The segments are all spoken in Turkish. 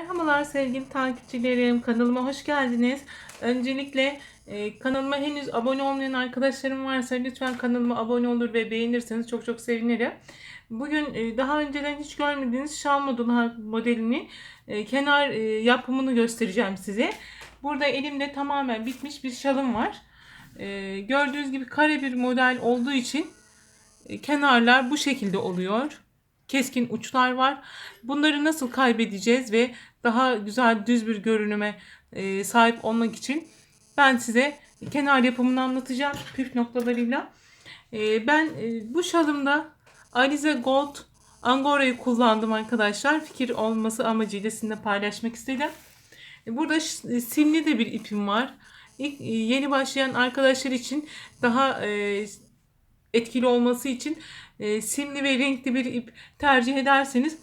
Merhabalar sevgili takipçilerim. Kanalıma hoş geldiniz. Öncelikle e, kanalıma henüz abone olmayan arkadaşlarım varsa lütfen kanalıma abone olur ve beğenirseniz çok çok sevinirim. Bugün e, daha önceden hiç görmediğiniz şal model modelini e, kenar e, yapımını göstereceğim size. Burada elimde tamamen bitmiş bir şalım var. E, gördüğünüz gibi kare bir model olduğu için e, kenarlar bu şekilde oluyor keskin uçlar var. Bunları nasıl kaybedeceğiz ve daha güzel düz bir görünüme e, sahip olmak için ben size kenar yapımını anlatacağım püf noktalarıyla. E, ben e, bu şalımda Alize Gold Angora'yı kullandım arkadaşlar. Fikir olması amacıyla sizinle paylaşmak istedim. E, burada ş- simli de bir ipim var. İlk, e, yeni başlayan arkadaşlar için daha e, etkili olması için e, simli ve renkli bir ip tercih ederseniz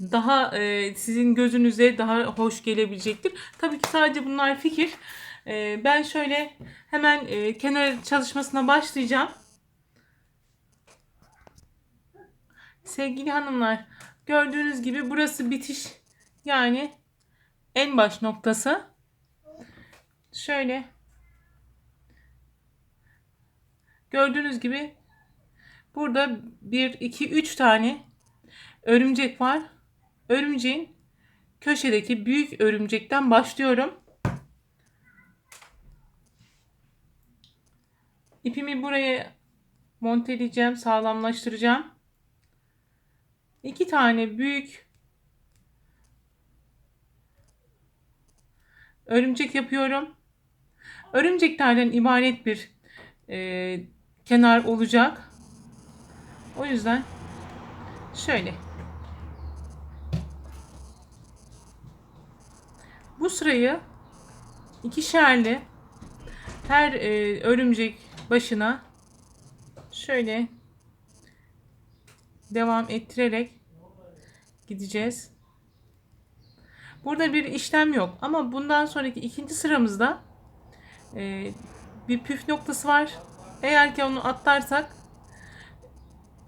daha e, sizin gözünüze daha hoş gelebilecektir. Tabii ki sadece bunlar fikir. E, ben şöyle hemen e, kenar çalışmasına başlayacağım. Sevgili hanımlar, gördüğünüz gibi burası bitiş yani en baş noktası. Şöyle gördüğünüz gibi burada 1 2 3 tane örümcek var. Örümceğin köşedeki büyük örümcekten başlıyorum. İpimi buraya monteleyeceğim, sağlamlaştıracağım. İki tane büyük örümcek yapıyorum. Örümceklerden ibaret bir e, kenar olacak. O yüzden şöyle. Bu sırayı ikişerli her e, örümcek başına şöyle devam ettirerek gideceğiz. Burada bir işlem yok ama bundan sonraki ikinci sıramızda e, bir püf noktası var. Eğer ki onu atlarsak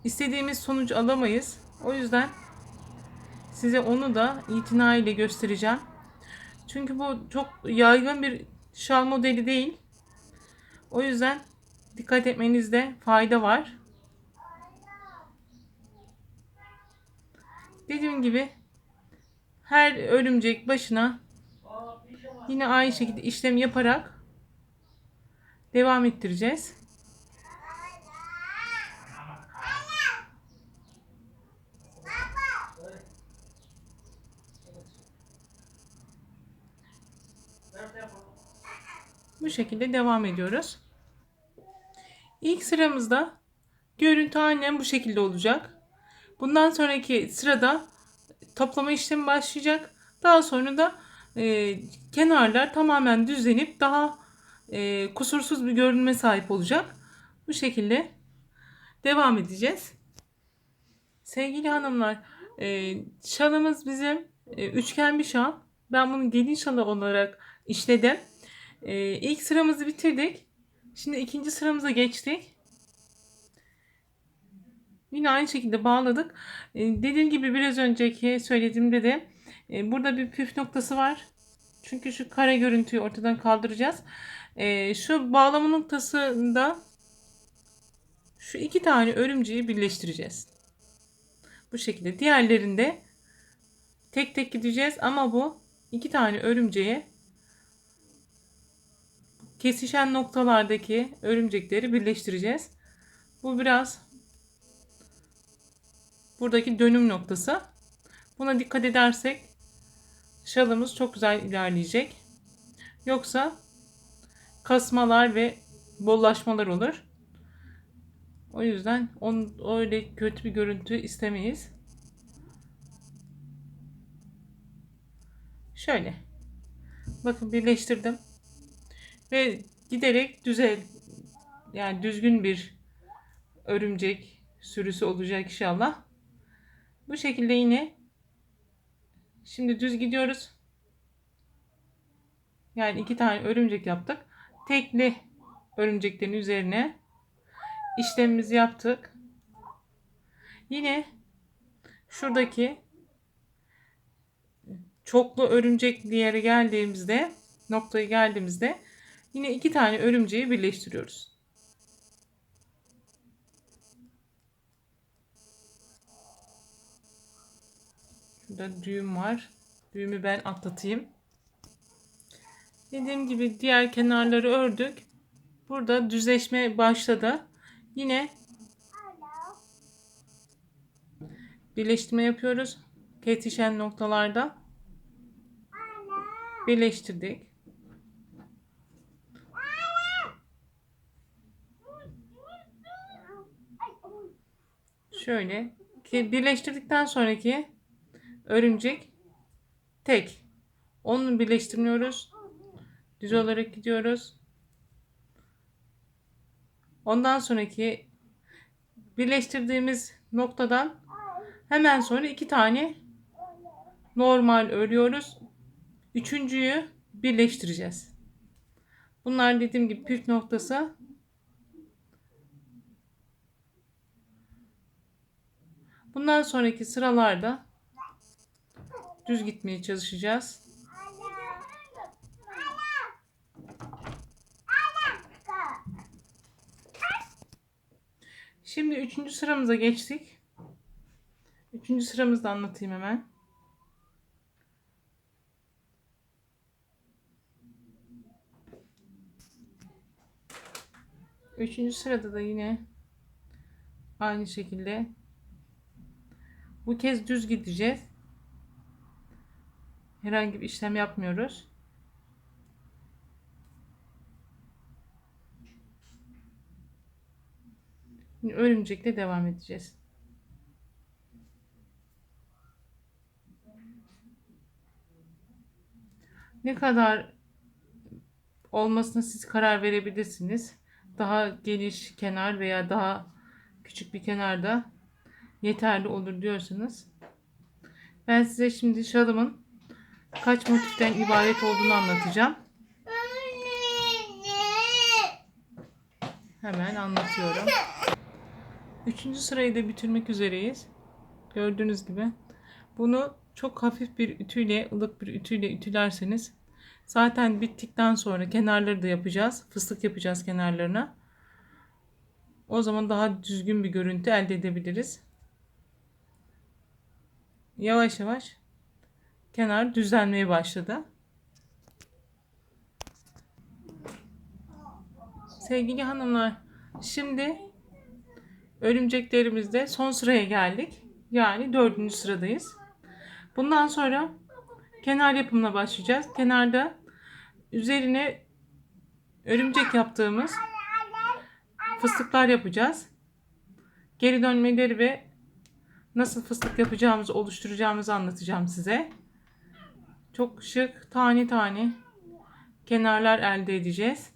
istediğimiz sonucu alamayız. O yüzden size onu da itina ile göstereceğim. Çünkü bu çok yaygın bir şal modeli değil. O yüzden dikkat etmenizde fayda var. Dediğim gibi her örümcek başına yine aynı şekilde işlem yaparak devam ettireceğiz. Bu şekilde devam ediyoruz. İlk sıramızda görüntü aynen bu şekilde olacak. Bundan sonraki sırada toplama işlemi başlayacak. Daha sonra da e, kenarlar tamamen düzlenip daha e, kusursuz bir görünme sahip olacak. Bu şekilde devam edeceğiz. Sevgili hanımlar, e, şalımız bizim e, üçgen bir şal. Ben bunu gelin şalı olarak işledim. E, ilk sıramızı bitirdik. Şimdi ikinci sıramıza geçtik. Yine aynı şekilde bağladık. E, dediğim gibi biraz önceki söylediğimde de e, burada bir püf noktası var. Çünkü şu kare görüntüyü ortadan kaldıracağız. E, şu bağlama noktasında şu iki tane örümceği birleştireceğiz. Bu şekilde. Diğerlerinde tek tek gideceğiz ama bu iki tane örümceğe kesişen noktalardaki örümcekleri birleştireceğiz. Bu biraz buradaki dönüm noktası. Buna dikkat edersek şalımız çok güzel ilerleyecek. Yoksa kasmalar ve bollaşmalar olur. O yüzden on, öyle kötü bir görüntü istemeyiz. Şöyle. Bakın birleştirdim. Ve giderek düzel yani düzgün bir örümcek sürüsü olacak inşallah. Bu şekilde yine şimdi düz gidiyoruz. Yani iki tane örümcek yaptık. Tekli örümceklerin üzerine işlemimizi yaptık. Yine şuradaki çoklu örümcekli yere geldiğimizde noktaya geldiğimizde yine iki tane örümceği birleştiriyoruz. Şurada düğüm var. Düğümü ben atlatayım. Dediğim gibi diğer kenarları ördük. Burada düzleşme başladı. Yine birleştirme yapıyoruz. Kesişen noktalarda birleştirdik. Şöyle ki birleştirdikten sonraki örümcek tek. Onu birleştirmiyoruz. Düz olarak gidiyoruz. Ondan sonraki birleştirdiğimiz noktadan hemen sonra iki tane normal örüyoruz. Üçüncüyü birleştireceğiz. Bunlar dediğim gibi püf noktası. Bundan sonraki sıralarda düz gitmeye çalışacağız. Şimdi üçüncü sıramıza geçtik. Üçüncü sıramızda anlatayım hemen. Üçüncü sırada da yine aynı şekilde bu kez düz gideceğiz. Herhangi bir işlem yapmıyoruz. Örümcekle devam edeceğiz. Ne kadar olmasına siz karar verebilirsiniz. Daha geniş kenar veya daha küçük bir kenarda yeterli olur diyorsanız. Ben size şimdi şalımın kaç motiften ibaret olduğunu anlatacağım. Hemen anlatıyorum. Üçüncü sırayı da bitirmek üzereyiz. Gördüğünüz gibi. Bunu çok hafif bir ütüyle, ılık bir ütüyle ütülerseniz zaten bittikten sonra kenarları da yapacağız. Fıstık yapacağız kenarlarına. O zaman daha düzgün bir görüntü elde edebiliriz. Yavaş yavaş kenar düzenlemeye başladı. Sevgili hanımlar, şimdi örümceklerimizde son sıraya geldik. Yani dördüncü sıradayız. Bundan sonra kenar yapımına başlayacağız. Kenarda üzerine örümcek yaptığımız fıstıklar yapacağız. Geri dönmeleri ve nasıl fıstık yapacağımızı oluşturacağımızı anlatacağım size. Çok şık tane tane kenarlar elde edeceğiz.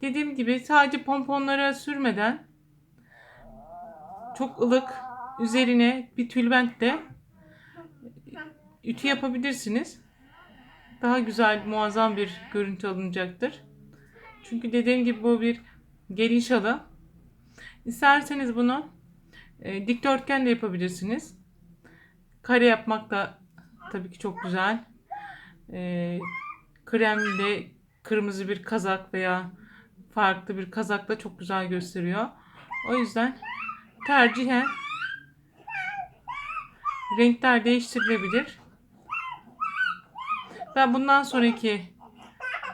Dediğim gibi sadece pomponlara sürmeden çok ılık üzerine bir tülbentle ütü yapabilirsiniz. Daha güzel, muazzam bir görüntü alınacaktır. Çünkü dediğim gibi bu bir gelin şalı. İsterseniz bunu e, dikdörtgen de yapabilirsiniz. Kare yapmak da tabii ki çok güzel. E, kremle kırmızı bir kazak veya farklı bir kazakla çok güzel gösteriyor. O yüzden tercihen renkler değiştirilebilir. Ben bundan sonraki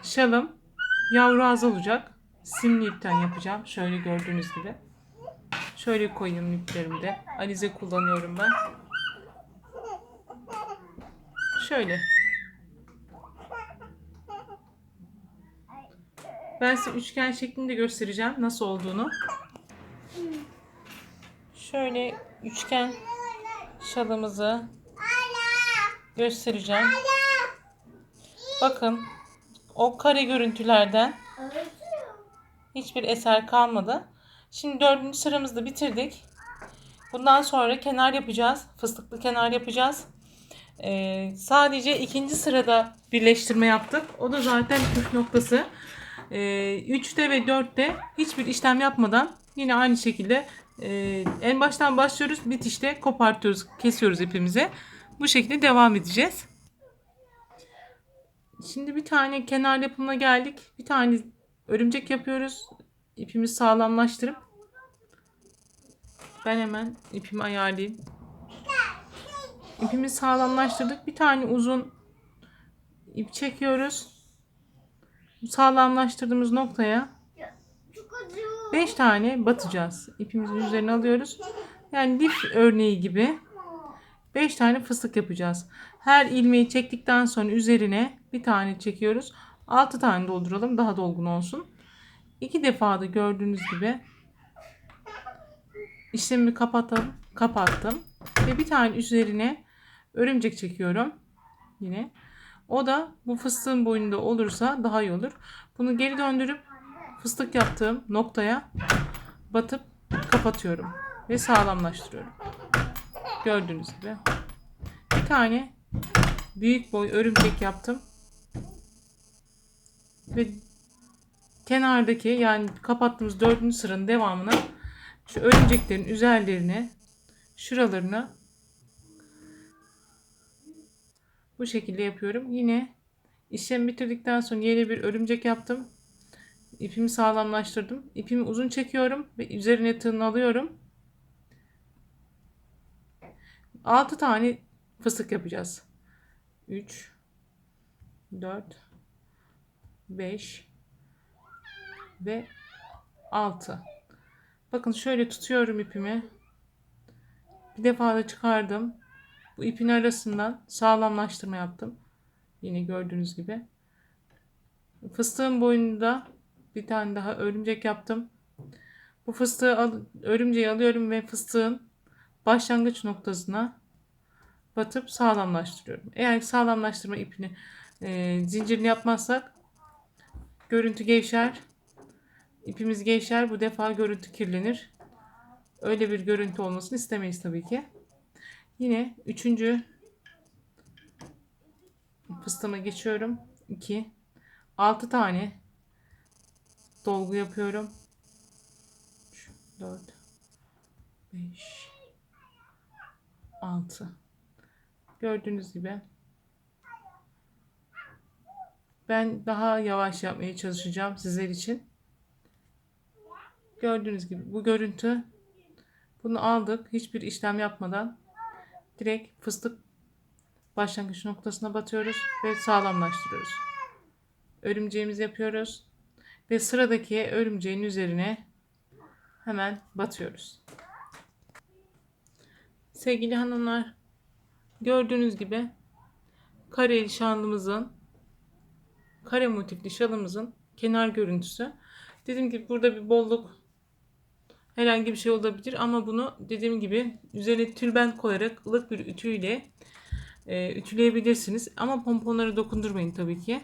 şalım yavru ağız olacak. Simli ipten yapacağım. Şöyle gördüğünüz gibi. Şöyle koyayım iplerimi de. Alize kullanıyorum ben. Şöyle. Ben size üçgen şeklinde göstereceğim nasıl olduğunu. Şöyle üçgen şalımızı göstereceğim. Bakın o kare görüntülerden hiçbir eser kalmadı. Şimdi dördüncü sıramızda bitirdik. Bundan sonra kenar yapacağız. Fıstıklı kenar yapacağız. Ee, sadece ikinci sırada birleştirme yaptık. O da zaten püf noktası. Ee, 3'te ve 4'te hiçbir işlem yapmadan yine aynı şekilde e, en baştan başlıyoruz. Bitişte kopartıyoruz, kesiyoruz ipimizi. Bu şekilde devam edeceğiz. Şimdi bir tane kenar yapımına geldik. Bir tane örümcek yapıyoruz. İpimizi sağlamlaştırıp ben hemen ipimi ayarlayayım. İpimizi sağlamlaştırdık. Bir tane uzun ip çekiyoruz. Sağlamlaştırdığımız noktaya Çok acıyor. 5 tane batacağız. İpimizin üzerine alıyoruz. Yani lif örneği gibi 5 tane fıstık yapacağız. Her ilmeği çektikten sonra üzerine bir tane çekiyoruz. 6 tane dolduralım daha dolgun olsun. 2 defa da gördüğünüz gibi işlemimi kapatalım, kapattım. Ve bir tane üzerine örümcek çekiyorum. Yine. O da bu fıstığın boyunda olursa daha iyi olur. Bunu geri döndürüp fıstık yaptığım noktaya batıp kapatıyorum ve sağlamlaştırıyorum. Gördüğünüz gibi. Bir tane büyük boy örümcek yaptım. Ve kenardaki yani kapattığımız dördüncü sıranın devamına şu örümceklerin üzerlerine şuralarına bu şekilde yapıyorum. Yine işlemi bitirdikten sonra yeni bir örümcek yaptım. İpimi sağlamlaştırdım. İpimi uzun çekiyorum ve üzerine tığını alıyorum. 6 tane fıstık yapacağız. 3 4 5 ve 6. Bakın şöyle tutuyorum ipimi. Bir defa da çıkardım. Bu ipin arasından sağlamlaştırma yaptım. Yine gördüğünüz gibi. Fıstığın boyunda bir tane daha örümcek yaptım. Bu fıstığı al, örümceği alıyorum ve fıstığın başlangıç noktasına batıp sağlamlaştırıyorum. Eğer sağlamlaştırma ipini e, zincirini yapmazsak görüntü gevşer. İpimiz gevşer. Bu defa görüntü kirlenir. Öyle bir görüntü olmasını istemeyiz tabii ki. Yine üçüncü fıstığıma geçiyorum. 2 6 tane dolgu yapıyorum. 3 4 5 6 Gördüğünüz gibi ben daha yavaş yapmaya çalışacağım sizler için. Gördüğünüz gibi bu görüntü bunu aldık hiçbir işlem yapmadan direkt fıstık başlangıç noktasına batıyoruz ve sağlamlaştırıyoruz. Örümceğimizi yapıyoruz ve sıradaki örümceğin üzerine hemen batıyoruz. Sevgili hanımlar, gördüğünüz gibi kareli şalımızın kare motifli şalımızın kenar görüntüsü. Dediğim gibi burada bir bolluk herhangi bir şey olabilir ama bunu dediğim gibi üzerine tülbent koyarak ılık bir ütüyle e, ütüleyebilirsiniz. Ama pomponları dokundurmayın tabii ki.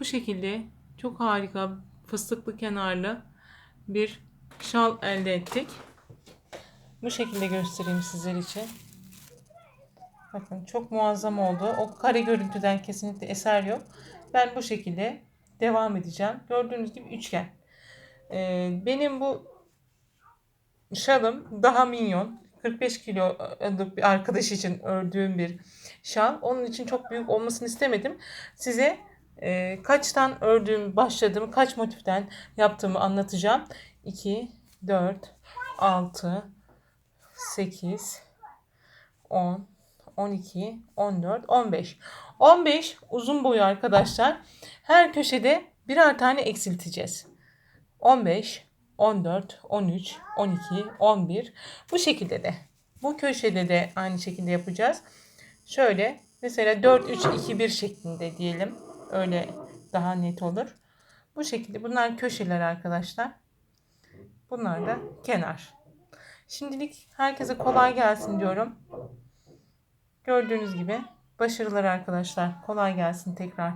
Bu şekilde çok harika fıstıklı kenarlı bir şal elde ettik. Bu şekilde göstereyim sizler için. Bakın çok muazzam oldu. O kare görüntüden kesinlikle eser yok. Ben bu şekilde devam edeceğim. Gördüğünüz gibi üçgen. Ee, benim bu şalım daha minyon. 45 kiloluk bir arkadaş için ördüğüm bir şal. Onun için çok büyük olmasını istemedim. Size e, kaçtan ördüğüm, başladığım, kaç motiften yaptığımı anlatacağım. 2, 4, 6, 8, 10, 12, 14, 15. 15 uzun boyu arkadaşlar. Her köşede birer tane eksilteceğiz. 15, 14, 13, 12, 11 bu şekilde de. Bu köşede de aynı şekilde yapacağız. Şöyle mesela 4, 3, 2, 1 şeklinde diyelim. Öyle daha net olur. Bu şekilde bunlar köşeler arkadaşlar. Bunlar da kenar. Şimdilik herkese kolay gelsin diyorum. Gördüğünüz gibi başarılar arkadaşlar. Kolay gelsin tekrar.